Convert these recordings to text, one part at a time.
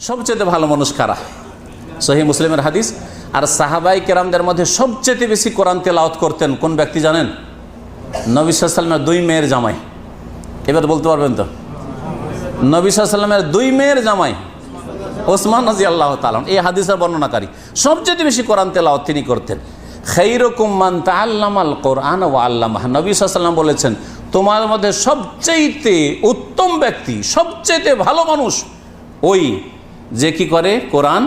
সবচেয়ে ভালো মানুষ কারা? সহি মুসলিমের হাদিস, আর সাহাবাই কেরামদের মধ্যে সবচেয়ে বেশি কোরআন তেলাওয়াত করতেন কোন ব্যক্তি জানেন? নবী সাল্লামের দুই মেয়ের জামাই। এবার বলতে পারবেন তো? নবী সাল্লামের দুই মেয়ের জামাই, ওসমান রাজি আল্লাহ তালাম এই হাদিসের বর্ণনাকারী। সবচেয়ে বেশি কোরআন তেলাওয়াত তিনি করতেন। খৈরকুম্মান তাল্লামাল কোরআন ও আল্লামাহ। নবী সাল্লাম বলেছেন, তোমার মধ্যে সবচেয়েতে উত্তম ব্যক্তি সবচেয়েতে ভালো মানুষ ওই যে কি করে? কোরআন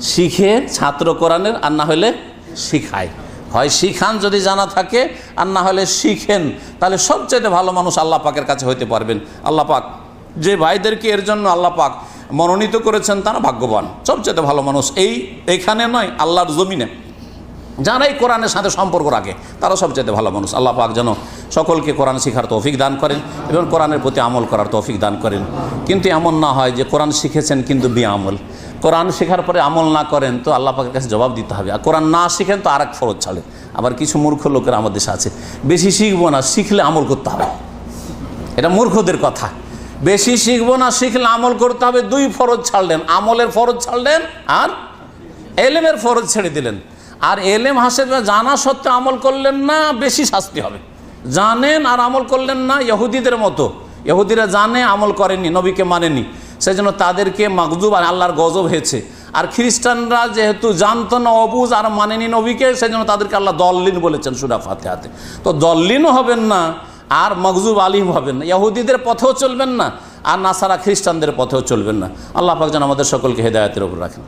শিখে ছাত্র কোরআনের, আর না হলে শিখায়। হয় শিখান যদি জানা থাকে, আর না হলে শিখেন, তাহলে সবচেয়ে ভালো মানুষ আল্লাহ পাকের কাছে হইতে পারবেন। আল্লাহ পাক যে ভাইদেরকে এর জন্য আল্লাহ পাক মনোনীত করেছেন, তারা ভাগ্যবান। সবচেয়ে ভালো মানুষ এই, এখানে নয়, আল্লাহর জমিনে। যারাই কোরআনের সাথে সম্পর্ক রাখে, তারা সবচেয়ে ভালো মানুষ। আল্লাহ পাক যেন সকলকে কোরআন শিখার তৌফিক দান করেন এবং কোরআনের প্রতি আমল করার তৌফিক দান করেন। কিন্তু এমন না হয় যে কোরআন শিখেছেন কিন্তু আমল কোরআন শেখার পরে আমল না করেন তো আল্লাহ পাকের কাছে জবাব দিতে হবে। আর কোরআন না শিখেন তো আর এক ফরজ ছাড়ে। আবার কিছু মূর্খ লোকের আমাদের দেশে আছে। বেশি শিখব না, শিখলে আমল করতে হবে। এটা মূর্খদের কথা। বেশি শিখব না, শিখলে আমল করতে হবে। দুই ফরজ ছাড়লেন। আমলের ফরজ ছাড়লেন আর এলেমের ফরজ ছেড়ে দিলেন। আর এলেম হাসে জানা সত্ত্বেও আমল করলেন না, বেশি শাস্তি হবে। জানেন আর আমল করলেন না ইহুদিদের মতো। ইহুদিরা জানে, আমল করেনি, নবীকে মানেনি। সেজন্য তাদেরকে মাকজুব আর আল্লাহর গজব হয়েছে। আর খ্রিস্টানরা যেহেতু জানতো না, অবুজ আর মানেনি নবীকে, সেজন্য তাদেরকে আল্লাহ দল্লিন বলেছেন সুরা ফাতে হাতে তো দল্লিনও হবেন না, আর মকজুব আলিম হবেন না। ইহুদিদের পথেও চলবেন না, আর নাসারা খ্রিস্টানদের পথেও চলবেন না। আল্লাহ পাক যেন আমাদের সকলকে হেদায়তের উপর রাখেন।